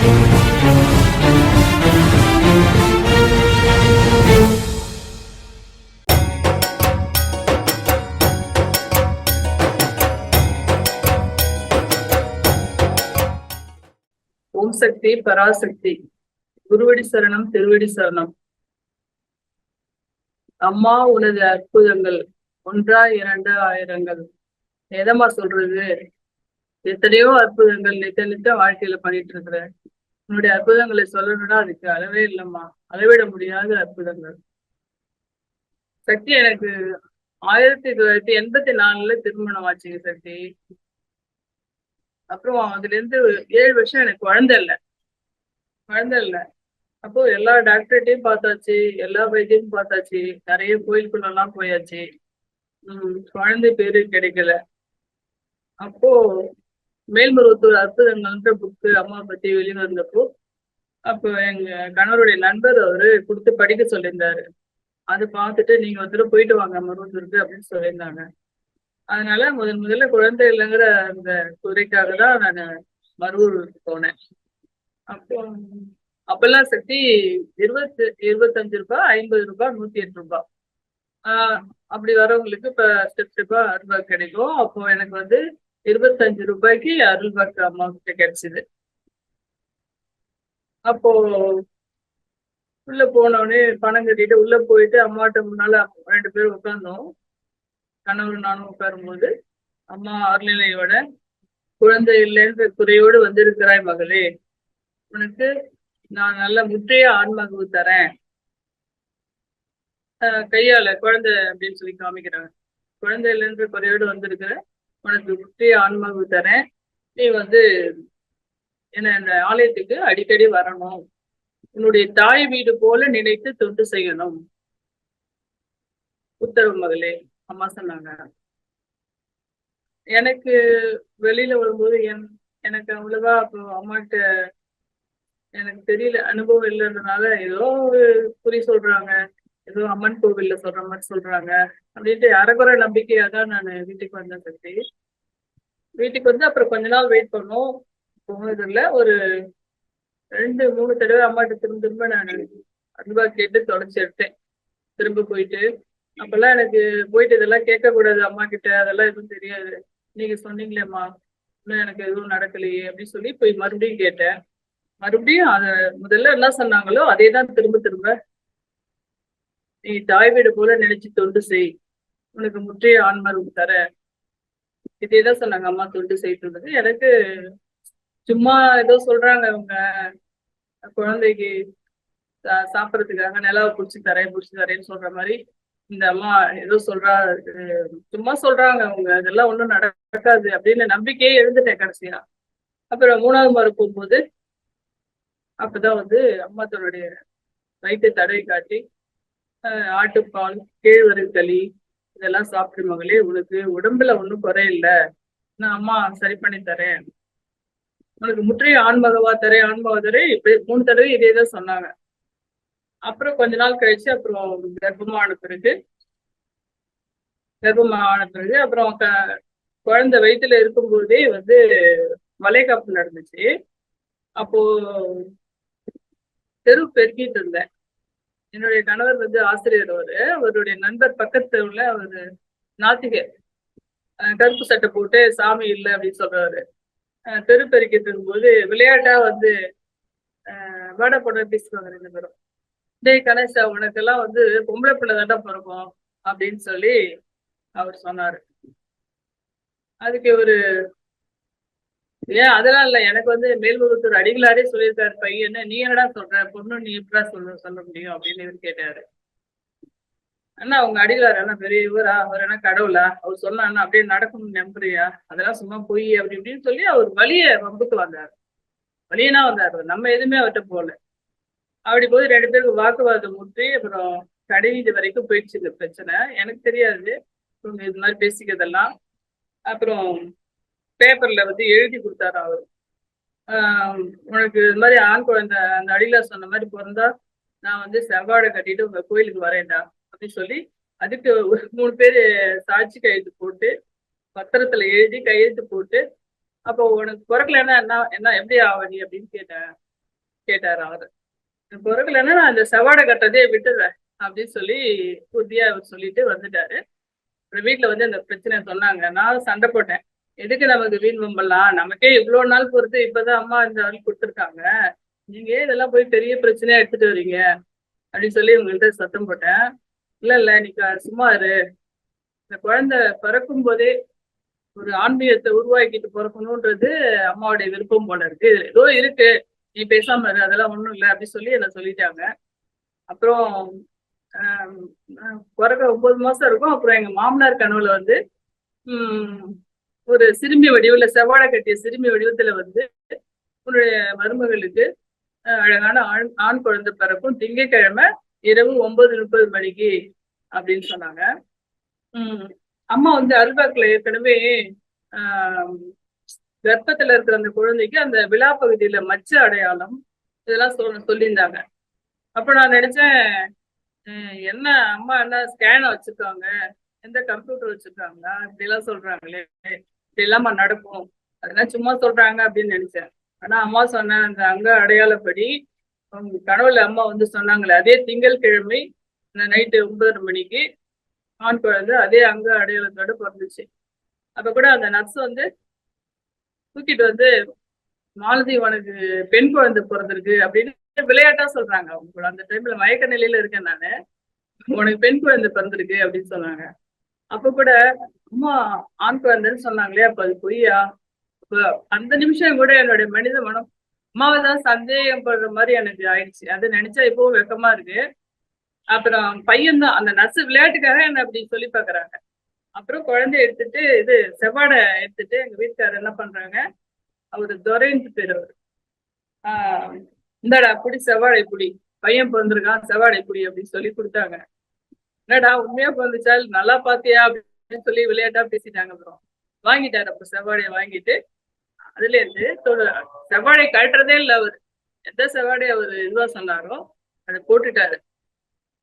ஓம் சக்தி பராசக்தி. குருவடி சரணம் திருவடி சரணம். அம்மா உனது அற்புதங்கள். ஒன்றா இரண்டு ஆயிரங்கள். எதம்மா சொல்றது? எத்தனையோ அற்புதங்கள் நித்த நித்த வாழ்க்கையில பண்ணிட்டு இருக்கிறேன் உன்னுடைய அற்புதங்களை சொல்லணும்னா அதுக்கு அளவே இல்லைம்மா. அளவிட முடியாத அற்புதங்கள். சக்தி எனக்கு ஆயிரத்தி தொள்ளாயிரத்தி எண்பத்தி நாலுல திருமணம் ஆச்சுங்க சக்தி. அப்புறம் அதுல இருந்து ஏழு வருஷம் எனக்கு குழந்தை இல்லை. குழந்தை இல்லை. அப்போ எல்லா டாக்டர்கிட்டையும் பார்த்தாச்சு எல்லா வைத்தியமும் பார்த்தாச்சு. நிறைய கோயிலுக்குள்ள எல்லாம் போயாச்சு. உம் குழந்தை பேரு கிடைக்கல. அப்போ மேல்மருவத்தூர் அற்புதங்கள்ன்ற புக்கு அம்மா பத்தி வெளிவந்தப்போ அப்போ எங்க கணவருடைய நண்பர் அவரு கொடுத்து படிக்க சொல்லியிருந்தாரு. அதை பார்த்துட்டு நீங்க ஒருத்தர் போயிட்டு வாங்க மருவத்தூருக்கு அப்படின்னு சொல்லியிருந்தாங்க. அதனால முதன் முதல்ல குழந்தை இல்லைங்கிற அந்த குறைக்காக தான் நான் மருவூர் போனேன். அப்போ அப்பெல்லாம் சக்தி இருபத்தி இருபத்தஞ்சு ரூபாய் ஐம்பது ரூபாய் நூத்தி எட்டு ரூபாய் ஆஹ் அப்படி வரவங்களுக்கு இப்ப ஸ்டெப் ஸ்டெப்பா அறுபது கிடைக்கும். அப்போ எனக்கு வந்து இருபத்தஞ்சு ரூபாய்க்கு அருள்வாக்கு அம்மா கிட்ட கிடைச்சிது. அப்போ உள்ள போனோடனே பணம் கட்டிட்டு உள்ள போயிட்டு அம்மாட்ட முன்னால ரெண்டு பேரும் உட்கார்ந்தோம் கணவர் நானும் உட்காரும்போது அம்மா அருள்நிலையோட குழந்தை இல்லைன்ற குறையோடு வந்திருக்கிறாய் மகளே. உனக்கு நான் நல்ல முற்றைய ஆன்மகவு தரேன். ஆஹ் கையால குழந்தை அப்படின்னு சொல்லி காமிக்கிறாங்க. குழந்தை இல்லைன்ற குறையோடு வந்திருக்கிறேன் உனக்கு முற்றைய ஆன்மாவு தரேன் நீ வந்து என்ன இந்த ஆலயத்துக்கு அடிக்கடி வரணும். உன்னுடைய தாய் வீடு போல நினைத்து தொண்டு செய்யணும். உத்தரவு மகளே அம்மா சொன்னாங்க. எனக்கு வெளியில வரும்போது என் எனக்கு அவ்வளவா அப்போ அம்மாட்ட எனக்கு தெரியல அனுபவம் இல்லைன்றதுனால ஏதோ ஒரு குறி சொல்றாங்க. ஏதோ அம்மன் கோவில்ல சொல்ற மாதிரி சொல்றாங்க அப்படின்ட்டு அறகுறை நம்பிக்கையா தான் நான் வீட்டுக்கு வந்தேன் சக்தி வீட்டுக்கு வந்து அப்புறம் கொஞ்ச நாள் வெயிட் பண்ணோம். போனதில்ல ஒரு ரெண்டு மூணு தடவை அம்மாட்ட திரும்ப திரும்ப நான் அன்பா கேட்டு தொலைச்சி எடுத்தேன். திரும்ப போயிட்டு. அப்பெல்லாம் எனக்கு போயிட்டு இதெல்லாம் கேட்க கூடாது அம்மா கிட்ட அதெல்லாம் எதுவும் தெரியாது. நீங்க சொன்னீங்களேம்மா. இன்னும் எனக்கு எதுவும் நடக்கலையே அப்படின்னு சொல்லி போய் மறுபடியும் கேட்டேன். மறுபடியும் அத முதல்ல என்ன சொன்னாங்களோ அதே தான் திரும்ப திரும்ப நீ தாய் வீடு போல நினைச்சு தொண்டு செய். உனக்கு முற்றைய ஆன்மருவம் தர. இதே தான் சொன்னாங்க அம்மா தொண்டு செய்யிட்டு எனக்கு சும்மா ஏதோ சொல்றாங்க அவங்க குழந்தைக்கு சா- சாப்பிடறதுக்காக நிலவை புடிச்சு தரேன் புடிச்சு தரேன்னு சொல்ற மாதிரி இந்த அம்மா ஏதோ சொல்றா சும்மா சொல்றாங்க அவங்க. அதெல்லாம் ஒண்ணும் நடக்காது அப்படின்னு நம்பிக்கையே எழுந்துட்டேன் கடைசியா. அப்புறம் மூணாவது முறை போகும்போது அப்பதான் வந்து அம்மா தன்னுடைய வயிற்று தடவை காட்டி ஆட்டுப்பால் கேழ்வரகு களி இதெல்லாம் சாப்பிடு மகளே உனக்கு உடம்புல ஒன்றும் குறையில்ல நான் அம்மா சரி பண்ணி தரேன். உனக்கு முற்றைய ஆண்மகவா தரேன் ஆண்மகவா தரேன் இப்படி மூணு தடவை இதே தான் சொன்னாங்க. அப்புறம் கொஞ்ச நாள் கழிச்சு அப்புறம் கர்ப்பமான பிறகு கர்ப்பமான பிறகு அப்புறம் க- குழந்தை வயித்துல இருக்கும்போதே வந்து வளைகாப்பு நடந்துச்சு. அப்போ தெரு பெருக்கிட்டு இருந்தேன். என்னுடைய கணவர் வந்து ஆசிரியர் அவரு. அவருடைய நண்பர் பக்கத்துல உள்ள அவரு நாத்திகர். அஹ் கருப்பு சட்டை போட்டு சாமி இல்லை அப்படின்னு சொல்றாரு. அஹ் தெரு பெருக்கிட்டு இருக்கும்போது விளையாட்டா வந்து ஆஹ் வடை போட பேசுவாங்க ரெண்டு பேரும். டே கணேஷா உனக்கெல்லாம் வந்து பொம்பளை பிள்ளை தாண்டா பிறக்கும் அப்படின்னு சொல்லி அவர் சொன்னாரு. அதுக்கு ஒரு ஏன் அதெல்லாம் இல்ல. எனக்கு வந்து மேல்முகத்தூர் அடிகளாரே சொல்லியிருக்காரு பையன். நீ என்னடா சொல்ற? பொண்ணு நீ எப்படா சொல்ல சொல்ல முடியும்? அப்படின்னு இவர் கேட்டாரு. அண்ணா அவங்க அடிகளார் அண்ணா பெரிய இவரா? அவர் என்ன கடவுளா? அவர் சொன்னா அண்ணா அப்படியே நடக்கணும்னு நம்புறியா? அதெல்லாம் சும்மா பொய் அப்படி இப்படின்னு சொல்லி அவர் வழிய வம்புக்கு வந்தார். வழியனா வந்தாரு. நம்ம எதுவுமே அவர்கிட்ட போகல. அப்படி போய் ரெண்டு பேருக்கு வாக்குவாதம் முற்றி அப்புறம் கடைவீதி வரைக்கும் போயிடுச்சு இந்த பிரச்சனை. எனக்கு தெரியாது. இவங்க இது மாதிரி பேசிக்கிறதெல்லாம். அப்புறம் பேப்பர்ல வந்து எழுதி கொடுத்தாரு அவர். உனக்கு இது மாதிரி ஆண் குழந்தை அந்த அடியில சொன்ன மாதிரி பிறந்தா நான் வந்து செவ்வாடை கட்டிட்டு உங்க கோயிலுக்கு வரேன்டா அப்படின்னு சொல்லி அதுக்கு ஒரு மூணு பேர் சாட்சி கையெழுத்து போட்டு பத்திரத்துல எழுதி கையெழுத்து போட்டு அப்போ உனக்கு பிறக்கலன்னா என்ன என்ன எப்படி ஆவணி அப்படின்னு கேட்டேன் கேட்டாரு அவரு. பிறக்கலன்னா நான் இந்த செவாடை கட்டதே விட்டுறேன் அப்படின்னு சொல்லி உறுதியா அவர் சொல்லிட்டு வந்துட்டாரு. அப்புறம் வீட்டுல வந்து அந்த பிரச்சனை சொன்னாங்க. நான் சண்டை போட்டேன். எதுக்கு நமக்கு வீண் பண்ணலாம் நமக்கே இவ்வளவு நாள் பொறுத்து இப்பதான் அம்மா இந்த ஆள் கொடுத்துருக்காங்க. நீங்க இதெல்லாம் போய் பெரிய பிரச்சனையா எடுத்துட்டு வர்றீங்க அப்படின்னு சொல்லி உங்கள்கிட்ட சத்தம் போட்டேன். இல்ல இல்ல நீங்க சும்மா இரு. இந்த குழந்தை பிறக்கும் போதே ஒரு ஆன்மீகத்தை உருவாக்கிட்டு பிறக்கணுன்றது அம்மாவுடைய விருப்பம் போல இருக்கு. இதுல ஏதோ இருக்கு. நீ பேசாம இரு அதெல்லாம் ஒண்ணும் இல்லை அப்படின்னு சொல்லி என்ன சொல்லிட்டாங்க. அப்புறம் பிறக்க ஒன்பது மாசம் இருக்கும். அப்புறம் எங்க மாமனார் கனவுல வந்து உம் ஒரு சிறுமி வடிவுல செவ்வாழை கட்டிய சிறுமி வடிவத்துல வந்து உன்னுடைய மருமகளுக்கு அழகான ஆண் ஆண் குழந்தை பிறக்கும் திங்கட்கிழமை இரவு ஒன்பது முப்பது மணிக்கு அப்படின்னு சொன்னாங்க. உம் அம்மா வந்து அல்வாக்குல ஏற்கனவே ஆஹ் கர்ப்பத்துல இருக்கிற அந்த குழந்தைக்கு அந்த விழா பகுதியில மச்ச அடையாளம் இதெல்லாம் சொல் சொல்லியிருந்தாங்க. அப்ப நான் நினைச்சேன் என்ன அம்மா என்ன ஸ்கேனை வச்சிருக்காங்க? எந்த கம்ப்யூட்டர் வச்சிருக்காங்களா? இப்படி எல்லாம் சொல்றாங்களே. இப்படி இல்லாம நடக்கும். அதெல்லாம் சும்மா சொல்றாங்க அப்படின்னு நினைச்சேன். ஆனா அம்மா சொன்ன அந்த அங்க அடையாளப்படி கனவுல அம்மா வந்து சொன்னாங்களே அதே திங்கள் கிழமை நைட்டு ஒன்பதரை மணிக்கு ஆண் குழந்தை அதே அங்க அடையாளத்தோட பிறந்துச்சு. அப்ப கூட அந்த நர்ஸ் வந்து தூக்கிட்டு வந்து மாலதி உனக்கு பெண் குழந்தை பிறந்திருக்கு அப்படின்னு விளையாட்டா சொல்றாங்க. அவங்க அந்த டைம்ல மயக்க நிலையில இருக்கேன் நானு. உனக்கு பெண் குழந்தை பிறந்திருக்கு அப்படின்னு சொன்னாங்க. அப்ப கூட அம்மா ஆண் குழந்தைன்னு சொன்னாங்களே அப்ப அது பொய்யா? அந்த நிமிஷம் கூட என்னுடைய மனித மனம் அம்மாவை தான் சந்தேகப்படுற மாதிரி எனக்கு ஆயிடுச்சு. அது நினைச்சா இப்பவும் வெக்கமா இருக்கு. அப்புறம் பையன் தான் அந்த நர்ஸ் விளையாட்டுக்காக என்ன அப்படி சொல்லி பாக்குறாங்க. அப்புறம் குழந்தைய எடுத்துட்டு இது செவ்வாடை எடுத்துட்டு எங்க வீட்டுக்காரர் என்ன பண்றாங்க? அவரு துரைன்னு பேர் அவரு. ஆஹ் இந்தாடா புடி செவ்வாழை புடி. பையன் பிறந்திருக்கான் செவ்வாழை புடி அப்படின்னு சொல்லி கொடுத்தாங்க. என்னடா உண்மையா பிறந்துச்சா நல்லா பாத்தியா? அப்படின்னு சொல்லி விளையாட்டா பேசிட்டாங்க அப்புறம் வாங்கிட்டாரு அப்ப செவ்வாழையை வாங்கிட்டு அதுல இருந்து செவ்வாழை கழட்டுறதே இல்ல அவரு. எந்த செவ்வாழைய அவரு இதுவா சொன்னாரோ அதை போட்டுட்டாரு.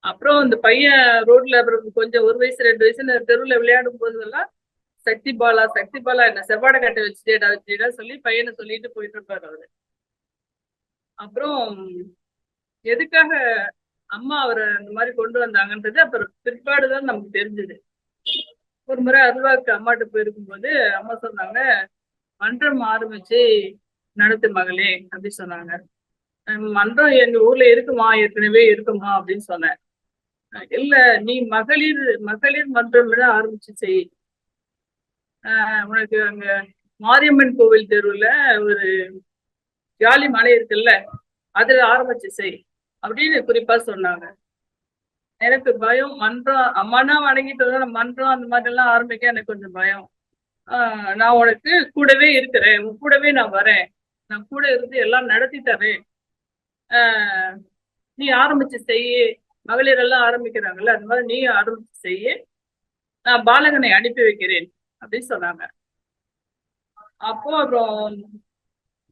அப்புறம் இந்த பையன் ரோட்ல அப்புறம் கொஞ்சம் ஒரு வயசு ரெண்டு வயசு தெருவுல விளையாடும் போதெல்லாம் சக்தி பாலா சக்தி பாலா என்ன செவ்வாடை கட்ட வச்சுட்டேடா வச்சுட்டா சொல்லி பையனை சொல்லிட்டு போயிட்டு இருப்பாரு அவரு. அப்புறம் எதுக்காக அம்மா அவரை அந்த மாதிரி கொண்டு வந்தாங்கன்றது அப்புறம் பிற்பாடுதான் நமக்கு தெரிஞ்சது. ஒரு முறை அருள்வாக்கு அம்மாட்ட போயிருக்கும்போது அம்மா சொன்னாங்க மன்றம் ஆரம்பிச்சு நடத்து மகளே அப்படி சொன்னாங்க. மன்றம் எங்க ஊர்ல இருக்குமா? ஏற்கனவே இருக்குமா? அப்படின்னு சொன்னேன். இல்ல நீ மகளிர் மகளிர் மன்றம் விட ஆரம்பிச்சு செய். ஆஹ் உனக்கு அங்க மாரியம்மன் கோவில் தெருவுல ஒரு ஜாலி மலை இருக்குல்ல அதுல ஆரம்பிச்சு செய் அப்படின்னு குறிப்பா சொன்னாங்க. எனக்கு பயம். மன்றம் அம்மானா வணங்கிட்டு மன்றம் அந்த மாதிரி எல்லாம் ஆரம்பிக்க எனக்கு கொஞ்சம் பயம். ஆஹ் நான் உனக்கு கூடவே இருக்கிறேன். உன் கூடவே நான் வரேன். நான் கூட இருந்து எல்லாம் நடத்தி தரேன். ஆஹ் நீ ஆரம்பிச்சு செய்ய. மகளிர் எல்லாம் ஆரம்பிக்கிறாங்கல்ல அந்த மாதிரி நீ ஆரம்பிச்சு செய்ய. நான் பாலகனை அனுப்பி வைக்கிறேன் அப்படின்னு சொன்னாங்க. அப்போ அப்புறம்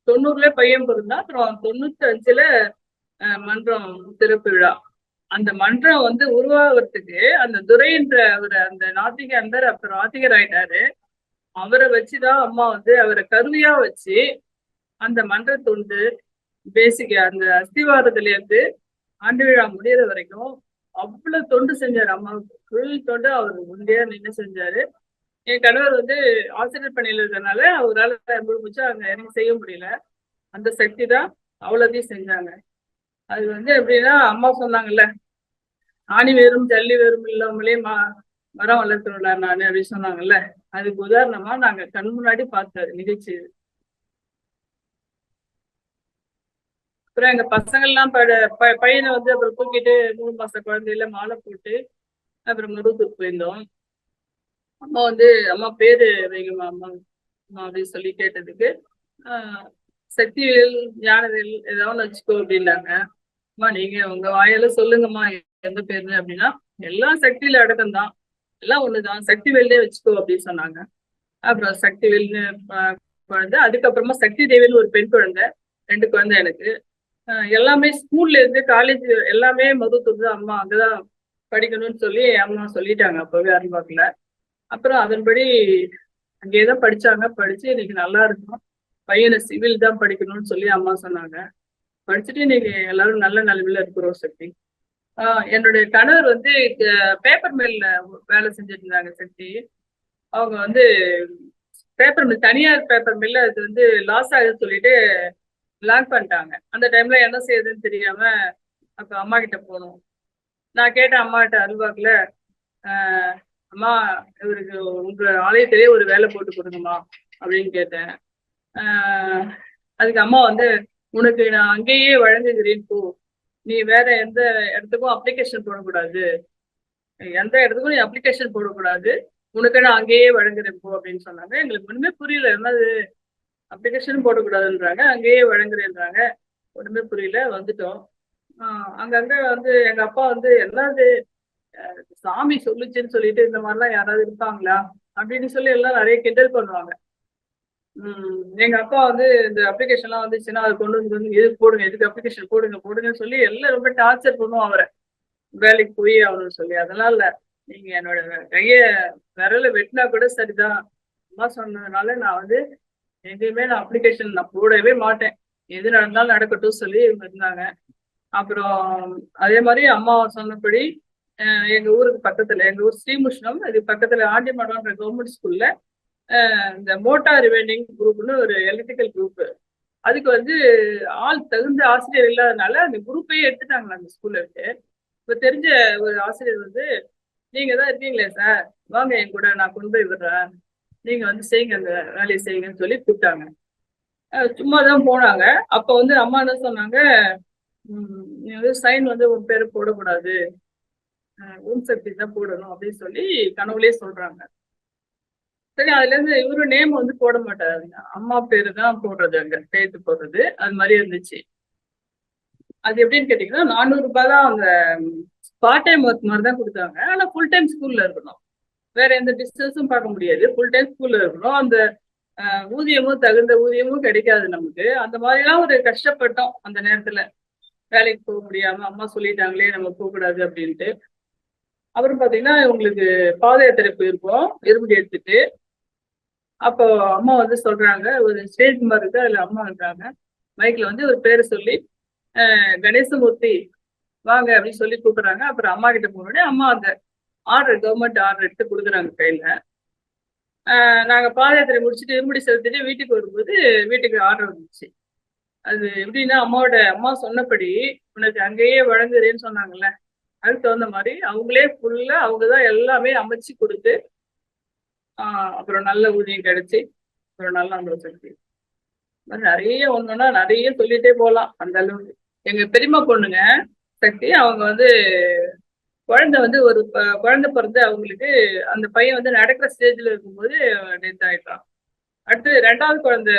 தொண்ணூறுல பையன் பிறந்தா அப்புறம் தொண்ணூத்தி அஞ்சுல மன்றம் திறப்பு விழா. அந்த மன்றம் வந்து உருவாகிறதுக்கு அந்த துரைன்ற அவர் அந்த நாத்திக அன்பர் அப்புறம் ஆத்திகர் ஆயிட்டாரு. அவரை வச்சுதான் அம்மா வந்து அவரை கருவியா வச்சு அந்த மன்ற தொண்டு பேசிக் அந்த அஸ்திவாரத்துல இருந்து ஆண்டு விழா முடியற வரைக்கும் அவ்வளவு தொண்டு செஞ்சாரு அம்மாவுக்கு ஃபுல் தொண்டு அவர் உண்டையா நின்று செஞ்சாரு. என் கணவர் வந்து ஆசிரியர் பணியில இருக்கிறதுனால அவரால் முழுமிச்சு அங்க இறங்கி செய்ய முடியல. அந்த சக்தி தான் அவ்வளோதையும் செஞ்சாங்க. அது வந்து எப்படின்னா அம்மா சொன்னாங்கல்ல ஆணி வேறும் ஜல்லி வேறும் இல்லாமலே மா மரம் வளர்த்துருல நான் அப்படின்னு சொன்னாங்கல்ல. அதுக்கு உதாரணமா நாங்க கண் முன்னாடி பார்த்தாரு நிகழ்ச்சி அப்புறம் எங்க பசங்க எல்லாம் ப- பையனை வந்து அப்புறம் தூக்கிட்டு மூணு மாச குழந்தையில மாலை போட்டு அப்புறம் முருகத்துக்கு போயிருந்தோம். அம்மா வந்து அம்மா பேரு வைங்கம்மா அம்மா அம்மா அப்படின்னு சொல்லி கேட்டதுக்கு ஆஹ் சக்திவேல் ஞானவேல் ஏதாவது ஒண்ணு வச்சுக்கோ அப்படின்னாங்க. அம்மா நீங்க உங்க வாயால சொல்லுங்கம்மா எந்த பேரு அப்படின்னா எல்லாம் சக்தியில அடக்கம் தான் எல்லாம் ஒண்ணுதான். சக்திவேல்லே வச்சுக்கோ அப்படின்னு சொன்னாங்க. அப்புறம் சக்திவேல்னு குழந்தை. அதுக்கப்புறமா சக்தி தேவின்னு ஒரு பெண் குழந்தை. ரெண்டு குழந்தை எனக்கு. ஆஹ் எல்லாமே ஸ்கூல்ல இருந்து காலேஜ் எல்லாமே மருவத்தூர் தான் அம்மா அங்கதான் படிக்கணும்னு சொல்லி அம்மா சொல்லிட்டாங்க அப்பவே அறிவாக்குல. அப்புறம் அதன்படி அங்கேயேதான் படிச்சாங்க. படிச்சு இன்னைக்கு நல்லா இருக்கும். பையனை சிவில் தான் படிக்கணும்னு சொல்லி அம்மா சொன்னாங்க. படிச்சுட்டு இன்னைக்கு எல்லாரும் நல்ல நிலைமையில இருக்கிறோம் சக்தி. என்னுடைய கணவர் வந்து பேப்பர் மில்ல வேலை செஞ்சுட்டு இருந்தாங்க சக்தி. அவங்க வந்து பேப்பர் மில் தனியார் பேப்பர் மில்ல அது வந்து லாஸ் ஆகுதுன்னு சொல்லிட்டு லாக் பண்ணிட்டாங்க. அந்த டைம்ல என்ன செய்யுதுன்னு தெரியாம அப்ப அம்மா கிட்ட போனோம். நான் கேட்டேன் அம்மா கிட்ட அல்வாக்குல அம்மா இவருக்கு உங்க ஆலயத்திலே ஒரு வேலை போட்டு கொடுங்கம்மா அப்படின்னு கேட்டேன். ஆஹ் அதுக்கு அம்மா வந்து உனக்கு நான் அங்கேயே வழங்குகிறேன் போ. நீ வேற எந்த இடத்துக்கும் அப்ளிகேஷன் போடக்கூடாது. எந்த இடத்துக்கும் நீ அப்ளிகேஷன் போடக்கூடாது. உனக்கு நான் அங்கேயே வழங்குறேன் போ அப்படின்னு சொன்னாங்க. எங்களுக்கு ஒண்ணுமே புரியல. என்னது அப்ளிகேஷனும் போடக்கூடாதுன்றாங்க. அங்கேயே வழங்குறேன்றாங்க. ஒண்ணுமே புரியல. வந்துட்டோம். ஆஹ் அங்கங்க வந்து எங்க அப்பா வந்து என்னது? சாமி சொல்லுச்சுன்னு சொல்லிட்டு இந்த மாதிரிலாம் யாராவது இருப்பாங்களா? அப்படின்னு சொல்லி எல்லாம் நிறைய கிண்டல் பண்ணுவாங்க. எங்க அப்பா வந்து இந்த அப்ளிகேஷன்லாம் வந்துச்சுன்னா அதை கொண்டு வந்து எதுக்கு போடுங்க எதுக்கு அப்ளிகேஷன் போடுங்க போடுங்கன்னு சொல்லி எல்லாம் ரொம்ப டார்ச்சர் பண்ணுவோம் அவரை. வேலைக்கு போய் ஆகணும்னு சொல்லி. அதெல்லாம் இல்ல. நீங்க என்னோட கைய விரல வெட்டினா கூட சரிதான். அம்மா சொன்னதுனால நான் வந்து எங்கேயுமே நான் அப்ளிகேஷன் நான் போடவே மாட்டேன். எது நடந்தாலும் நடக்கட்டும் சொல்லி இவங்க இருந்தாங்க. அப்புறம் அதே மாதிரி அம்மா சொன்னபடி எங்க ஊருக்கு பக்கத்துல எங்க ஊர் ஸ்ரீமுஷ்ணம் இது பக்கத்துல ஆண்டிமடம்ன்ற கவர்மெண்ட் ஸ்கூல்ல இந்த மோட்டார் வெண்டிங் குரூப்னு ஒரு எலக்ட்ரிக்கல் குரூப். அதுக்கு வந்து ஆள் தகுந்த ஆசிரியர் இல்லாதனால அந்த குரூப்பையே எடுத்துட்டாங்களா அந்த ஸ்கூல்ல விட்டு. இப்ப தெரிஞ்ச ஒரு ஆசிரியர் வந்து நீங்க தான் இருக்கீங்களே சார். வாங்க என் கூட நான் கொண்டு போய் விடுறேன். நீங்க வந்து செய்யுங்க அந்த வேலையை செய்யுங்கன்னு சொல்லி கூப்பிட்டாங்க. சும்மா தான் போனாங்க. அப்ப வந்து அம்மா என்ன சொன்னாங்க நீ வந்து சைன் வந்து உன் பேரை போடக்கூடாது. ஓம் சக்தி தான் போடணும் அப்படின்னு சொல்லி கனவுலேயே சொல்றாங்க. சரி அதுல இருந்து இவரு நேம் வந்து போட மாட்டாரு அம்மா பேரு தான் போடுறது அங்க சேர்த்து போடுறது. அது மாதிரி இருந்துச்சு. அது எப்படின்னு கேட்டீங்கன்னா நானூறு ரூபாய் தான் அந்த பார்ட் டைம் ஒர்க் மாதிரி தான் கொடுத்தாங்க. ஆனா ஃபுல் டைம் ஸ்கூல்ல இருக்கணும். வேற எந்த டிஸ்டன்ஸும் பார்க்க முடியாது. ஃபுல் டைம் ஸ்கூல்ல இருக்கணும். அந்த ஊதியமும் தகுந்த ஊதியமும் கிடைக்காது நமக்கு. அந்த மாதிரிலாம் ஒரு கஷ்டப்பட்டோம் அந்த நேரத்துல. வேலைக்கு போக முடியாம அம்மா சொல்லிட்டாங்களே நம்ம போகக்கூடாது அப்படின்ட்டு. அப்புறம் பாத்தீங்கன்னா உங்களுக்கு பாத யாத்திரை போயிருக்கோம் எடுத்துட்டு. அப்போ அம்மா வந்து சொல்றாங்க ஒரு ஸ்டேஜ் மாதிரி இருக்கு அதுல அம்மா இருக்காங்க மைக்ல வந்து ஒரு பேரை சொல்லி கணேசமூர்த்தி வாங்க அப்படின்னு சொல்லி கூப்பிடுறாங்க. அப்புறம் அம்மா கிட்ட போனோடனே அம்மா அந்த ஆர்டர் கவர்மெண்ட் ஆர்டர் எடுத்து கொடுக்குறாங்க கையில. நாங்க பாத யாத்திரை முடிச்சுட்டு இருமுடி செலுத்திட்டு வீட்டுக்கு வரும்போது வீட்டுக்கு ஆர்டர் வந்துச்சு. அது எப்படின்னா அம்மாவோட அம்மா சொன்னபடி உனக்கு அங்கேயே வழங்குறேன்னு சொன்னாங்கல்ல அதுக்கு தகுந்த மாதிரி அவங்களே ஃபுல்லா அவங்கதான் எல்லாமே அமைச்சு கொடுத்து ஆஹ் அப்புறம் நல்ல ஊதியம் கிடைச்சி அப்புறம் நல்ல அனுபவம் நிறைய ஒண்ணுன்னா நிறைய சொல்லிட்டே போகலாம் அந்த அளவுக்கு. எங்க பெரியம்மா பொண்ணுங்க சக்தி அவங்க வந்து குழந்தை வந்து ஒரு குழந்தை பிறந்து அவங்களுக்கு அந்த பையன் வந்து நடக்கிற ஸ்டேஜ்ல இருக்கும்போது டெத் ஆயிட்டான் அடுத்து ரெண்டாவது குழந்தை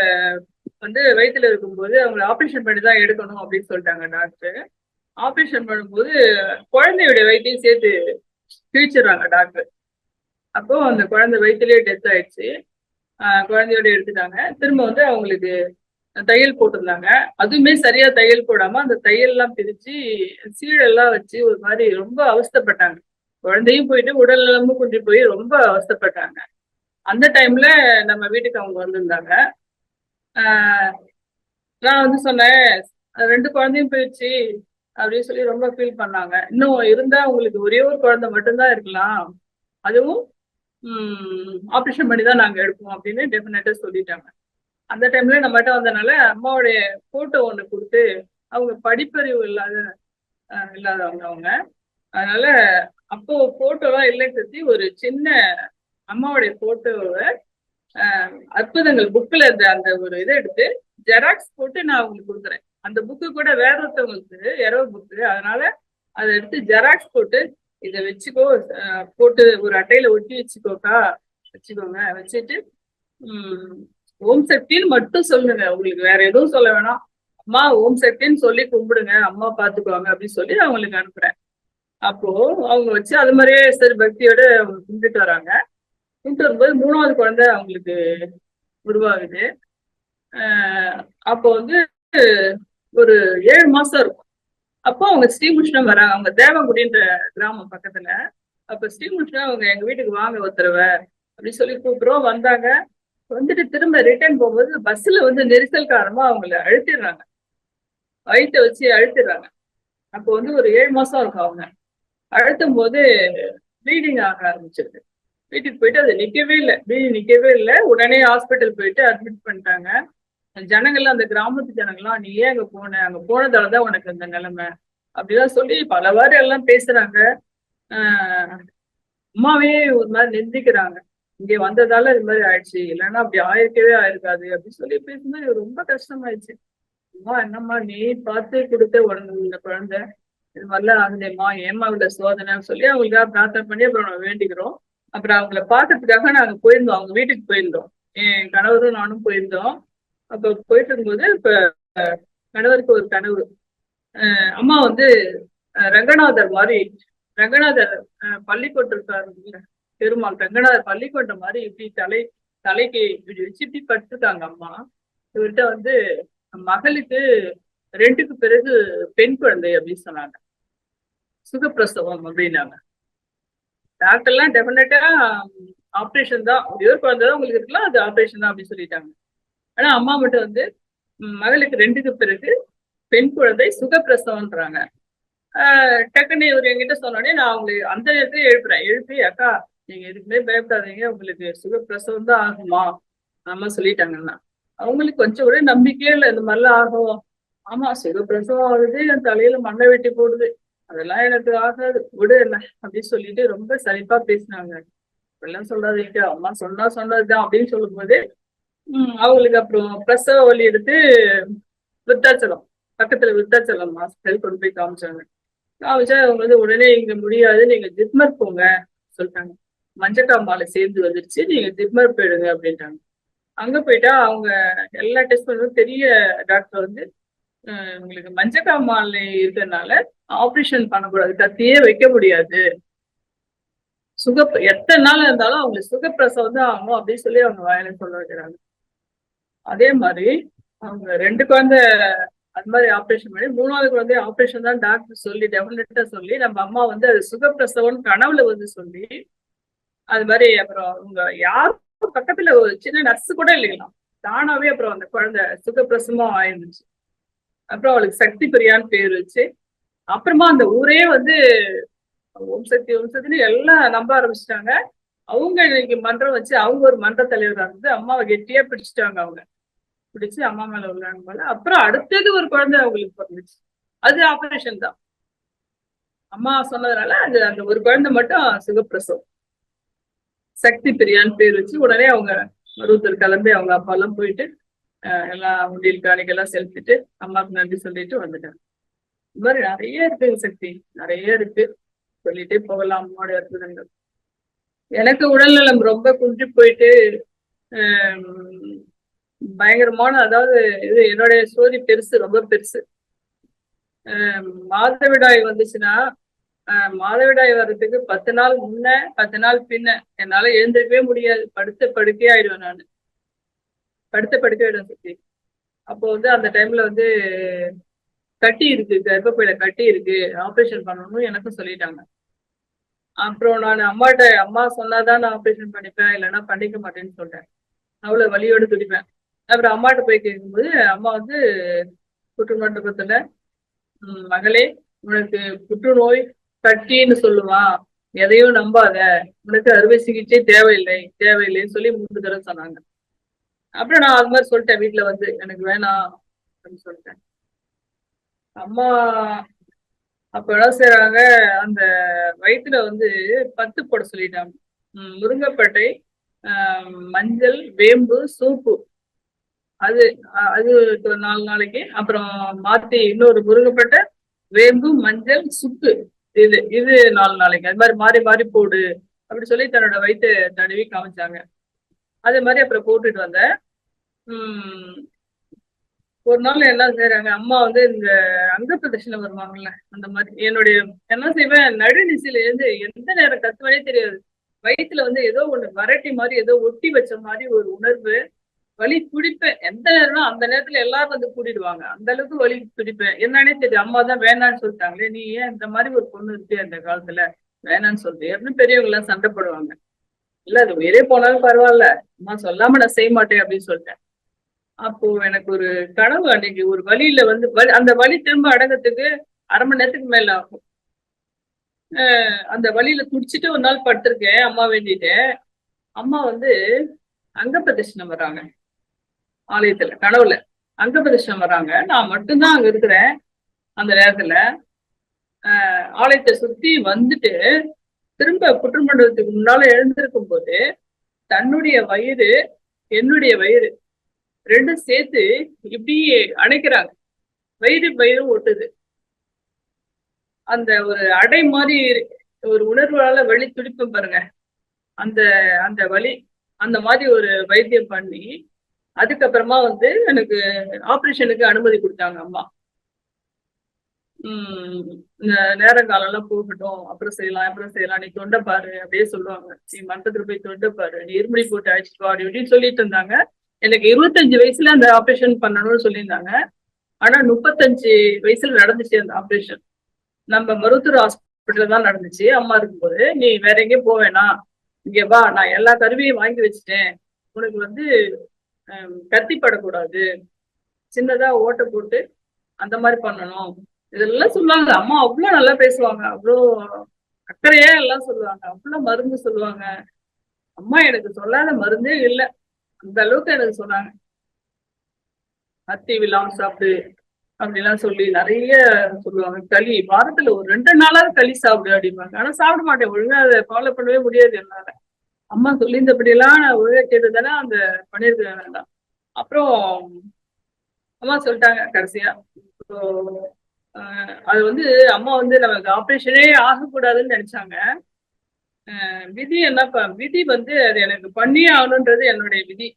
வந்து வயிற்றுல இருக்கும்போது அவங்களை ஆப்ரேஷன் பண்ணி தான் எடுக்கணும் அப்படின்னு சொல்லிட்டாங்க டாக்டர் ஆப்ரேஷன் பண்ணும்போது குழந்தையுடைய வயிற்றையும் சேர்த்து கிழிச்சிடுறாங்க டாக்டர் அப்போ அந்த குழந்தை வயிற்றுலயே டெத் ஆயிடுச்சு. குழந்தையோட எடுத்துட்டாங்க. திரும்ப வந்து அவங்களுக்கு தையல் போட்டிருந்தாங்க. அதுவுமே சரியா தையல் போடாம அந்த தையல் எல்லாம் பிரிச்சு சீழெல்லாம் வச்சு ஒரு மாதிரி ரொம்ப அவஸ்தப்பட்டாங்க. குழந்தையும் போயிட்டு உடல் நலமும் கொண்டு போய் ரொம்ப அவஸ்தப்பட்டாங்க. அந்த டைம்ல நம்ம வீட்டுக்கு அவங்க வந்திருந்தாங்க. நான் வந்து சொன்னேன் ரெண்டு குழந்தையும் போயிடுச்சு அப்படின்னு சொல்லி ரொம்ப ஃபீல் பண்ணாங்க. இன்னும் இருந்தா உங்களுக்கு ஒரே ஒரு குழந்தை மட்டும்தான் இருக்கலாம். அதுவும் ஆப்ரேஷன் பண்ணி தான் நாங்க எடுப்போம் அப்படின்னு டெஃபினட்டா சொல்லிட்டாங்க. அந்த டைம்ல நம்மகிட்ட வந்தனால அம்மாவுடைய போட்டோ ஒண்ணு கொடுத்து அவங்க படிப்பறிவு இல்லாத இல்லாதவங்க அவங்க. அதனால அப்போ போட்டோலாம் இல்லை சத்தி ஒரு சின்ன அம்மாவுடைய போட்டோவை அற்புதங்கள் புக்கில் இருந்த அந்த ஒரு இதை எடுத்து ஜெராக்ஸ் போட்டு நான் அவங்களுக்கு கொடுக்குறேன். அந்த புக்கு கூட வேற ஒருத்தவங்களுக்கு இரவு புக்கு அதனால அதை எடுத்து ஜெராக்ஸ் போட்டு இதை வச்சுக்கோ போட்டு ஒரு அட்டையில ஒட்டி வச்சுக்கோக்கா வச்சுக்கோங்க. வச்சுட்டு உம் ஓம் சக்தின்னு மட்டும் சொல்லுங்க. உங்களுக்கு வேற எதுவும் சொல்ல வேணாம். அம்மா ஓம் சக்தின்னு சொல்லி கும்பிடுங்க. அம்மா பாத்துக்குவாங்க அப்படின்னு சொல்லி அவங்களுக்கு அனுப்புறேன். அப்போ அவங்க வச்சு அது மாதிரியே சரி பக்தியோட அவங்க கும்பிட்டு வராங்க. கும்பிட்டு வரும்போது மூணாவது குழந்தை அவங்களுக்கு உருவாகுது. அப்போ வந்து ஒரு ஏழு மாசம் இருக்கும். அப்போ அவங்க ஸ்ரீமுஷ்ணம் வராங்க. அவங்க தேவங்குடின்ற கிராமம் பக்கத்துல. அப்ப ஸ்ரீமுஷ்ணம் அவங்க எங்க வீட்டுக்கு வாங்க ஒருத்தரவை அப்படின்னு சொல்லி கூப்பிடுறோம். வந்தாங்க. வந்துட்டு திரும்ப ரிட்டர்ன் போகும்போது பஸ்ல வந்து நெரிசல் காரணமா அவங்கள அழுத்திடுறாங்க. வயிற்ற வச்சு அழுத்திடுறாங்க. அப்போ வந்து ஒரு ஏழு மாசம் இருக்கும் அவங்க. அழுத்தும் போது ப்ளீடிங் ஆக ஆரம்பிச்சிருக்கு. வீட்டுக்கு போயிட்டு அது நிக்கவே இல்லை. ப்ளீடிங் நிக்கவே இல்லை. உடனே ஹாஸ்பிட்டல் போயிட்டு அட்மிட் பண்ணிட்டாங்க. ஜனங்கள்லாம் அந்த கிராமத்து ஜனங்கள்லாம் நீ ஏன் அங்க போன? அங்க போனதாலதான் உனக்கு இந்த நிலைமை. அப்படிலாம் சொல்லி பலவாறு எல்லாம் பேசுறாங்க. ஆஹ் அம்மாவே ஒரு மாதிரி நிந்திக்கிறாங்க. இங்க வந்ததால இது மாதிரி ஆயிடுச்சு. இல்லைன்னா அப்படி ஆயிருக்கவே ஆயிருக்காது. அப்படின்னு சொல்லி பேசும்போது ரொம்ப கஷ்டமாயிடுச்சு. அம்மா என்னம்மா நீ பார்த்து கொடுத்த உடனே இந்த குழந்தை இது மாதிரிலாம் ஆகுதேம்மா ஏமா உள்ள சோதனைன்னு சொல்லி அவங்களுக்காக பிரார்த்தனை பண்ணி அப்புறம் நம்ம வேண்டிக்கிறோம். அப்புறம் அவங்கள பாக்குறதுக்காக நாங்க போயிருந்தோம். அவங்க வீட்டுக்கு போயிருந்தோம். என் கணவரும் நானும் போயிருந்தோம். அப்ப போயிட்டு இருக்கும்போது இப்ப கணவருக்கு ஒரு கனவு. அம்மா வந்து ரங்கநாதர் மாதிரி ரங்கநாதர் அஹ் இருக்காரு பெருமாள் ரங்கநாதர் பள்ளிக்கோட்டை மாதிரி இப்படி தலை தலைக்கு இப்படி வச்சு இப்படி படுத்துருக்காங்க அம்மா. இவர்கிட்ட வந்து மகளுக்கு ரெண்டுக்கு பிறகு பெண் குழந்தை அப்படின்னு சொன்னாங்க. சுகப்பிரசவம் அப்படின்னாங்க. டாக்டர்லாம் டெஃபினட்டா ஆப்ரேஷன் தான். ஒரே ஒரு குழந்தை தான் உங்களுக்கு இருக்கலாம் அது ஆப்ரேஷன் தான் அப்படின்னு சொல்லிட்டாங்க. ஆனா அம்மா மட்டும் வந்து மகளுக்கு ரெண்டுக்கு பிறகு பெண் குழந்தை சுகப்பிரசவம்ன்றாங்க. ஆஹ் டக்குன்னு இவர் என்கிட்ட சொன்னோடனே நான் அவங்களை அந்த நேரத்துல எழுப்புறேன். எழுப்பி அக்கா நீங்க எதுக்குமே பயப்படாதீங்க. உங்களுக்கு சுகப்பிரசவம் தான் ஆகுமா? அம்மா சொல்லிட்டாங்கன்னா. அவங்களுக்கு கொஞ்சம் கூட நம்பிக்கையே இல்லை. இந்த மாதிரிலாம் ஆகும். ஆமா சுகப்பிரசவம் ஆகுது. என் தலையில மண்ணை வெட்டி போடுது. அதெல்லாம் எனக்கு ஆகாது. விடு இல்லை அப்படின்னு சொல்லிட்டு ரொம்ப சலிப்பா பேசினாங்க. இப்பெல்லாம் சொல்றாதீங்க அம்மா சொன்னா சொன்னதுதான். அப்படின்னு சொல்லும்போது போது அவங்களுக்கு அப்புறம் பிரசவ வலி எடுத்து விருத்தாச்சலம். பக்கத்துல விருத்தாச்சலம் ஹாஸ்பிட்டல் கொண்டு போய் காமிச்சாங்க. காமிச்சா அவங்க வந்து உடனே இங்க முடியாது நீங்க ஜிப்மர் போங்க சொல்லிட்டாங்க. மஞ்சக்காமால சேர்ந்து வந்துருச்சு நீங்க ஜிப்மர் போயிடுங்க அப்படின்ட்டாங்க. அங்க போயிட்டா அவங்க எல்லா டெஸ்ட் பண்ணும் பெரிய டாக்டர் வந்து உங்களுக்கு மஞ்சக்காமாலை இருக்கிறதுனால ஆபரேஷன் பண்ணக்கூடாது கத்தியே வைக்க முடியாது. சுக எத்தனை நாள் இருந்தாலும் அவங்களுக்கு சுகப்பிரசவம் தான் ஆகணும் அப்படின்னு சொல்லி அவங்க வாயில சொல்ல வைக்கிறாங்க. அதே மாதிரி அவங்க ரெண்டு குழந்தை அது மாதிரி ஆப்ரேஷன் பண்ணி மூணாவது குழந்தை ஆப்ரேஷன் தான் டாக்டர் சொல்லி டெஃபினட்டா சொல்லி நம்ம அம்மா வந்து அது சுகப்பிரசவம் கனவுல வந்து சொல்லி அது மாதிரி அப்புறம் அவங்க யாரும் பக்கத்துல ஒரு சின்ன நர்ஸ் கூட இல்லைங்களாம் தானாவே அப்புறம் அந்த குழந்தை சுகப்பிரசவமா ஆயிருந்துச்சு. அப்புறம் அவளுக்கு சக்தி பிரியான்னு பேர் வச்சு அப்புறமா அந்த ஊரே வந்து ஓம் சக்தி ஓம் சக்தின்னு எல்லாம் நம்ப ஆரம்பிச்சிட்டாங்க. அவங்க இன்னைக்கு மன்றம் வச்சு அவங்க ஒரு மன்ற தலைவராக இருந்து அம்மாவை கெட்டியா பிடிச்சிட்டாங்க அவங்க. பிடிச்சு அம்மா மேல உள்ளாங்க போல அப்புறம் அடுத்தது ஒரு குழந்தை அவங்களுக்கு பிறந்துச்சு. அது ஆபரேஷன் தான். அம்மா சொன்னதுனால அது அந்த ஒரு குழந்தை மட்டும் சுகப்பிரசவம் சக்தி பிரியான்னு பேர் வச்சு உடனே அவங்க மருவத்தூர் கிளம்பி அவங்க அப்பா எல்லாம் போயிட்டு எல்லாம் உண்டியல் காணிக்கெல்லாம் செலுத்திட்டு அம்மாவுக்கு நன்றி சொல்லிட்டு வந்துட்டாங்க. இந்த மாதிரி நிறைய இருக்குங்க சக்தி. நிறைய இருக்கு. சொல்லிட்டே போகலாம் அம்மாவோட அற்புதங்கள். எனக்கு உடல்நலம் ரொம்ப குன்றி போயிட்டு பயங்கரமான அதாவது இது என்னுடைய ஸ்டோரி பெருசு ரொம்ப பெருசு. ஆஹ் மாதவிடாய் வந்துச்சுன்னா ஆஹ் மாதவிடாய் வர்றதுக்கு பத்து நாள் முன்ன பத்து நாள் பின்ன என்னால எழுந்திருக்கவே முடியாது. படுத்த படுக்கே ஆயிடுவேன் நான். படுத்த படுக்க ஆயிடுவேன் சக்தி அப்போ வந்து அந்த டைம்ல வந்து கட்டி இருக்கு கர்ப்பப்பையில கட்டி இருக்கு. ஆபரேஷன் பண்ணணும்னு எனக்கும் சொல்லிட்டாங்க. அப்புறம் நான் அம்மாட்ட அம்மா சொன்னாதான் நான் ஆபரேஷன் பண்ணிப்பேன் இல்லைன்னா பண்ணிக்க மாட்டேன்னு சொல்லிட்டேன். அவ்வளவு வலியோடு துடிப்பேன். அப்புறம் அம்மாட்ட போய் கேட்கும்போது அம்மா வந்து புற்று மண்டபத்துல "உம், மகளே உனக்கு புற்றுநோய் கட்டின்னு சொல்லுவான் எதையும் நம்பாத. உனக்கு அறுவை சிகிச்சை தேவையில்லை தேவையில்லைன்னு சொல்லி மூன்று தடவை சொன்னாங்க. அப்புறம் நான் அது மாதிரி சொல்லிட்டேன் வீட்டுல வந்து எனக்கு வேணாம் அப்படின்னு சொல்லிட்டேன். அம்மா அப்ப என்ன செய்யறாங்க அந்த வயிற்றுல வந்து பத்து போட சொல்லிட்டாங்க. உம் முருங்கைப்பட்டை ஆஹ் மஞ்சள் வேம்பு சூப்பு அது அது ஒரு நாலு நாளைக்கு. அப்புறம் மாத்தி இன்னொரு முருங்கப்பட்ட வேம்பு மஞ்சள் சுக்கு. இது இது நாலு நாளைக்கு. அது மாதிரி மாறி மாறி போடு. அப்படி சொல்லி தன்னோட வயிற்று தடவி காமிச்சாங்க. அதே மாதிரி அப்புறம் போட்டுட்டு வந்தேன். உம் ஒரு நாள் எல்லாம் செய்யறாங்க அம்மா வந்து இந்த அங்க பிரதட்சணை வருவாங்கல்ல அந்த மாதிரி. என்னுடைய என்ன செய்வேன்? நடுநிசையில இருந்து எந்த நேரம் கத்துவனே தெரியாது. வயித்துல வந்து ஏதோ ஒண்ணு வரட்டி மாதிரி ஏதோ ஒட்டி வச்ச மாதிரி ஒரு உணர்வு. வலி துடிப்பேன். எந்த நேரம்னா அந்த நேரத்துல எல்லாரும் வந்து கூட்டிடுவாங்க அந்த அளவுக்கு வலி துடிப்பேன். என்னன்னே தெரியும் அம்மா தான் வேணான்னு சொல்லிட்டாங்களே நீ ஏன் இந்த மாதிரி ஒரு பொண்ணு இருக்கு அந்த காலத்துல? வேணான்னு சொல்லிட்டு. அப்படின்னு பெரியவங்க எல்லாம் சண்டை போடுவாங்க. இல்ல அது உயிரே போனாலும் பரவாயில்ல. அம்மா சொல்லாம நான் செய்ய மாட்டேன் அப்படின்னு சொல்லிட்டேன். அப்போ எனக்கு ஒரு கனவு அன்னைக்கு. ஒரு வழியில வந்து வலி அந்த வழி திரும்ப அடங்கத்துக்கு அரை மணி நேரத்துக்கு மேல ஆகும். அந்த வழியில துடிச்சிட்டு ஒரு நாள் படுத்திருக்கேன். அம்மா வேண்டிட்டேன். அம்மா வந்து அங்க பிரதர்ஷனம் வர்றாங்க. ஆலயத்துல கனவுல அங்க பிரதர்ஷனம் வர்றாங்க. நான் மட்டும்தான் அங்க இருக்கிறேன். அந்த நேரத்துல ஆஹ் ஆலயத்தை சுத்தி வந்துட்டு திரும்ப குற்றமண்டலத்துக்கு முன்னால எழுந்திருக்கும் போது தன்னுடைய வயிறு என்னுடைய வயிறு ரெண்டும் சேர்த்து இப்படி அணைக்கிறாங்க. வயிறு வயிறு ஒட்டுது. அந்த ஒரு அடை மாதிரி ஒரு உணர்வால வலி துடிப்பம் பாருங்க. அந்த அந்த வலி அந்த மாதிரி ஒரு வைத்தியம் பண்ணி அதுக்கப்புறமா வந்து எனக்கு ஆபரேஷனுக்கு அனுமதி கொடுத்தாங்க அம்மா. உம் இந்த நேரங்காலம் எல்லாம் போகட்டும் அப்புறம் செய்யலாம் அப்புறம் செய்யலாம் நீ தொண்டை பாரு அப்படியே சொல்லுவாங்க. நீ மன்றத்துல போய் தொண்டை பாரு நீ இருமுடி போட்டு அழைச்சிட்டு அப்படி இப்படின்னு சொல்லிட்டு இருந்தாங்க. எனக்கு இருபத்தஞ்சு வயசுல அந்த ஆபரேஷன் பண்ணணும்னு சொல்லியிருந்தாங்க. ஆனா முப்பத்தஞ்சு வயசுல நடந்துச்சு அந்த ஆப்ரேஷன் நம்ம மருத்துவர் ஹாஸ்பிட்டல் தான் நடந்துச்சு. அம்மா இருக்கும்போது நீ வேற எங்கேயும் போக வேணாம். இங்க வா நான் எல்லா கருவியும் வாங்கி வச்சுட்டேன். உனக்கு வந்து கத்திப்படக்கூடாது. சின்னதா ஓட்டை போட்டு அந்த மாதிரி பண்ணணும். இதெல்லாம் சொல்லுவாங்க. அம்மா அவ்வளவு நல்லா பேசுவாங்க. அவ்வளோ அக்கறையா எல்லாம் சொல்லுவாங்க. அவ்வளவு மருந்து சொல்லுவாங்க. அம்மா எனக்கு சொல்லாத மருந்தே இல்லை. அந்த அளவுக்கு எனக்கு சொன்னாங்க. அத்தி விழாம் சாப்பிடு அப்படிலாம் சொல்லி நிறைய சொல்லுவாங்க. களி வாரத்துல ஒரு ரெண்டு நாளாவது களி சாப்பிடு அப்படிம்பாங்க. ஆனா சாப்பிட மாட்டேன். ஒழுங்கா அதை ஃபாலோ பண்ணவே முடியாது என்னால. அம்மா சொல்லியிருந்தபடியெல்லாம் நான் ஒழுங்கா கேட்டதானே அந்த பண்ணிருக்க வேண்டாம் அப்புறம் அம்மா சொல்லிட்டாங்க கடைசியா. அது வந்து அம்மா வந்து நமக்கு ஆப்ரேஷனே ஆகக்கூடாதுன்னு நினைச்சாங்க. விதி என்ன விதி வந்து அது எனக்கு பண்ணியே ஆகணுன்றது என்னுடைய விதி.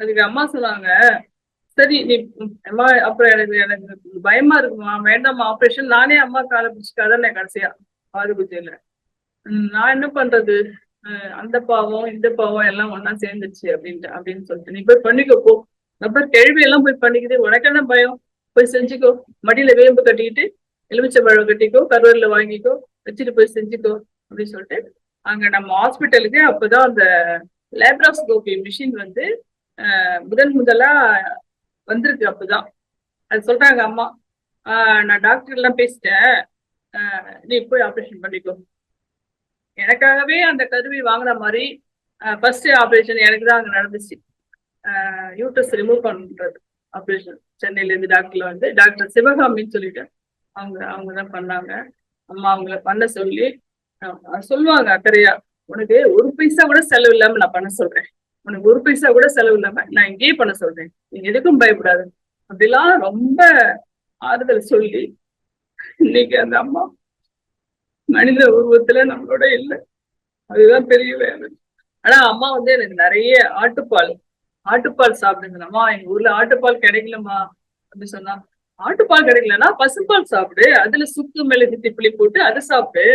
அதுக்கு அம்மா சொன்னாங்க சரி நீ அம்மா அப்புறம் எனக்கு எனக்கு பயமா இருக்குமா? வேண்டாமா ஆப்ரேஷன் நானே அம்மா காலை பிடிச்சிக்காதான் கடைசியா. ஆறு பூஜையில நான் என்ன பண்றது? அந்த பாவம் இந்த பாவம் எல்லாம் ஒன்னா சேர்ந்துச்சு அப்படின்ட்டு அப்படின்னு சொல்லிட்டு. நீ போய் பண்ணிக்கோ போ. அப்புறம் கேள்வி எல்லாம் போய் பண்ணிக்கிது உனக்கு என்ன பயம்? போய் செஞ்சுக்கோ. மடியில வேம்பு கட்டிக்கிட்டு எலுமிச்சை பழம் கட்டிக்கோ கருவறில வாங்கிக்கோ வச்சுட்டு போய் செஞ்சுக்கோ அப்படின்னு சொல்லிட்டு அங்க நம்ம ஹாஸ்பிட்டலுக்கு அப்பதான் அந்த லேப்ராஸ்கோபி மிஷின் வந்து முதன் முதலா வந்திருக்கு அப்பதான். அது சொல்றாங்க அம்மா ஆஹ் நான் டாக்டர் எல்லாம் பேசிட்டேன். நீ போய் ஆப்ரேஷன் பண்ணிக்கோ. எனக்காகவே அந்த கருவி வாங்கின மாதிரி ஃபர்ஸ்ட் ஆப்ரேஷன் எனக்கு தான் அங்கே நடந்துச்சு. யூட்ரஸ் ரிமூவ் பண்றது ஆப்ரேஷன் சென்னையில இருந்து டாக்டர்ல வந்து டாக்டர் சிவகாமின்னு சொல்லிட்டு அவங்க அவங்க தான் பண்ணாங்க. அம்மா அவங்கள பண்ண சொல்லி சொல்லுவாங்க அக்கறையா உனக்கு ஒரு பைசா கூட செலவு இல்லாம நான் பண்ண சொல்றேன். உனக்கு ஒரு பைசா கூட செலவு இல்லாம நான் இங்கேயே பண்ண சொல்றேன். நீங்க எதுக்கும் பயப்படாது. அப்படிலாம் ரொம்ப ஆறுதல் சொல்லி இன்னைக்கு அந்த அம்மா மனித உருவத்துல நம்மளோட இல்லை. அதுதான் பெரிய வேலை ஆனா அம்மா வந்து எனக்கு நிறைய ஆட்டுப்பால் ஆட்டுப்பால் சாப்பிடுங்கம்மா எங்க ஊர்ல ஆட்டுப்பால் கிடைக்கலம்மா அப்படின்னு சொன்னா ஆட்டுப்பால் கிடைக்கலன்னா பசுப்பால் சாப்பிடு அதுல சுக்கு மிளகு திப்பிலி போட்டு அதை சாப்பிடு.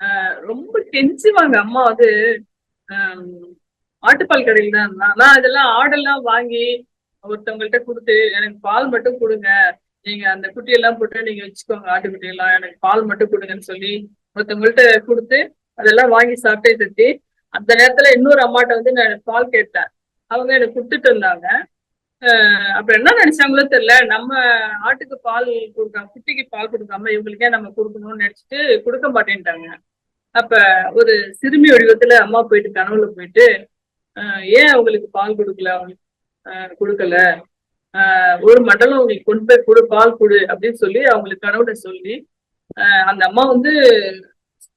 ஆஹ் ரொம்ப கெஞ்சுவாங்க அம்மா வந்து. ஆட்டுப்பால் கடையில் தான் நான் இதெல்லாம் ஆடெல்லாம் வாங்கி ஒருத்தவங்கள்ட்ட கொடுத்து எனக்கு பால் மட்டும் கொடுங்க நீங்க அந்த குட்டியெல்லாம் போட்டு நீங்க வச்சுக்கோங்க ஆட்டுக்குட்டி எல்லாம். எனக்கு பால் மட்டும் கொடுங்கன்னு சொல்லி ஒருத்தவங்கள்ட்ட கொடுத்து அதெல்லாம் வாங்கி சாப்பிட்டே தட்டி அந்த நேரத்துல இன்னொரு அம்மாட்ட வந்து நான் பால் கேட்டேன். அவங்க எனக்கு கொடுத்துட்டு இருந்தாங்க அப்ப என்ன நினைச்சாங்களோ தெரியல. நம்ம ஆட்டுக்கு பால் கொடுக்காம குட்டிக்கு பால் கொடுக்காம இவங்களுக்கே நம்ம கொடுக்கணும்னு நினைச்சிட்டு கொடுக்க மாட்டேன்ட்டாங்க. அப்ப ஒரு சிறுமி வடிவத்துல அம்மா போயிட்டு கனவுல போயிட்டு ஏன் அவங்களுக்கு பால் கொடுக்கல? அவங்களுக்கு கொடுக்கல? ஒரு மண்டலம் உங்களுக்கு கொண்டு போய் கொடு பால் கொடு அப்படின்னு சொல்லி அவங்களுக்கு கனவுட சொல்லி அந்த அம்மா வந்து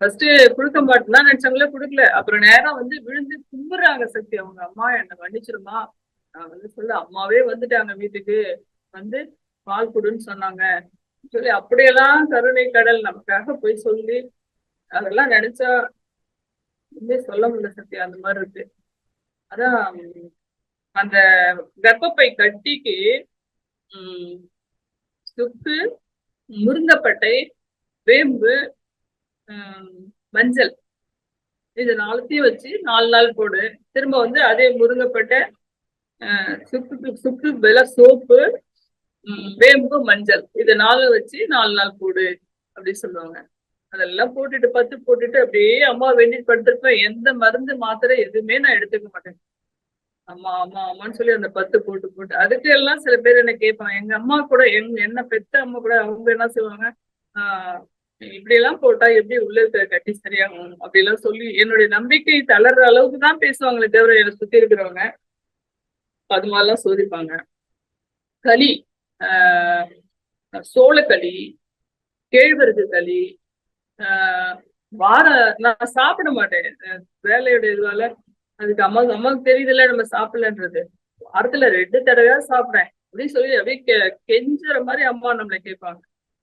ஃபர்ஸ்ட் கொடுக்க மாட்டேன்னா நினைச்சாங்களே கொடுக்கல. அப்புறம் நேரம் வந்து விழுந்து கும்புறாங்க சக்தி. அவங்க அம்மா என்ன மன்னிச்சிருமா நான் வந்து சொல்ல அம்மாவே வந்துட்டாங்க வீட்டுக்கு. வந்து பால் கொடுன்னு சொன்னாங்க. சொல்லி அப்படியெல்லாம் கருணை கடல் நமக்காக போய் சொல்லி அதெல்லாம் நினைச்சா சொல்ல முடியல சக்தி அந்த மாதிரி இருக்கு. அதான் அந்த கர்ப்பப்பை கட்டிக்கு உம் சுக்கு முருங்கப்பட்டை வேம்பு மஞ்சள். இது நாலத்தையும் வச்சு நாலு நாள் போடு. திரும்ப வந்து அதே முருங்கப்பட்ட சுக்கு சுக்கு வில சோப்பு வேம்பு மஞ்சள். இது நாலு வச்சு நாலு நாள் போடு அப்படி சொல்லுவாங்க. அதெல்லாம் போட்டுட்டு பத்து போட்டுட்டு அப்படியே அம்மா வேண்டிட்டு படுத்திருப்பேன். எந்த மருந்து மாத்திரை எதுவுமே நான் எடுத்துக்க மாட்டேன். அம்மா அம்மா அம்மான்னு சொல்லி அந்த பத்து போட்டு போட்டு. அதுக்கு எல்லாம் சில பேர் என்ன கேட்பாங்க எங்க அம்மா கூட எங்க என்ன பெத்த அம்மா கூட அவங்க என்ன செய்வாங்க ஆஹ் இப்படி எல்லாம் போட்டா எப்படி உள்ள இருக்கிற கட்டி சரியாகும்? அப்படி எல்லாம் சொல்லி என்னுடைய நம்பிக்கை தளர்ற அளவுக்கு தான் பேசுவாங்களே தவிர என்னை சுத்தி இருக்கிறவங்க அது மாதிரிலாம் சோதிப்பாங்க. களி ஆஹ் சோளக்களி கேழ்வரகு களி ஆஹ் வார நான் சாப்பிட மாட்டேன். வேலையுடைய வேலையோட இதுவால அதுக்கு அம்மா அம்மாவுக்கு தெரியுதுல்ல நம்ம சாப்பிடலன்றது. வாரத்துல ரெண்டு தடவையா சாப்பிடுறேன். அப்படின்னு சொல்லி அப்படியே கெ- கெஞ்சுற மாதிரி அம்மா நம்மளை கேட்பாங்க.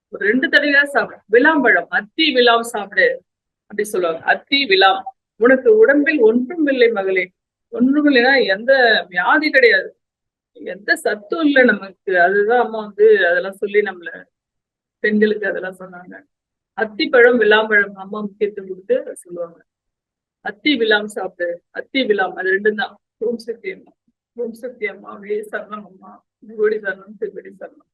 ஒரு ரெண்டு தடவையா சாப்பிடு. விளாம்பழம் அத்தி விழாம் சாப்பிடு. அப்படி சொல்லுவாங்க. அத்தி விழாம். உனக்கு உடம்பில் ஒன்றும் இல்லை மகளே. ஒன்றும் இல்லைன்னா எந்த வியாதி கிடையாது. எந்த சத்தும் இல்லை நமக்கு. அதுதான் அம்மா வந்து அதெல்லாம் சொல்லி நம்மள பெண்களுக்கு அதெல்லாம் சொன்னாங்க. அத்திப்பழம் விளாம்பழம் அம்மா முக்கியத்துவம் கொடுத்து சொல்லுவாங்க. அத்தி விழாம் சாப்பிடு அத்தி விழாம். அது ரெண்டும் தான் ஓம் சக்தி அம்மா. ஓம் சக்தி அம்மா வே சரணம் அம்மா. கோடி சரணம் திருப்படி சரணம்.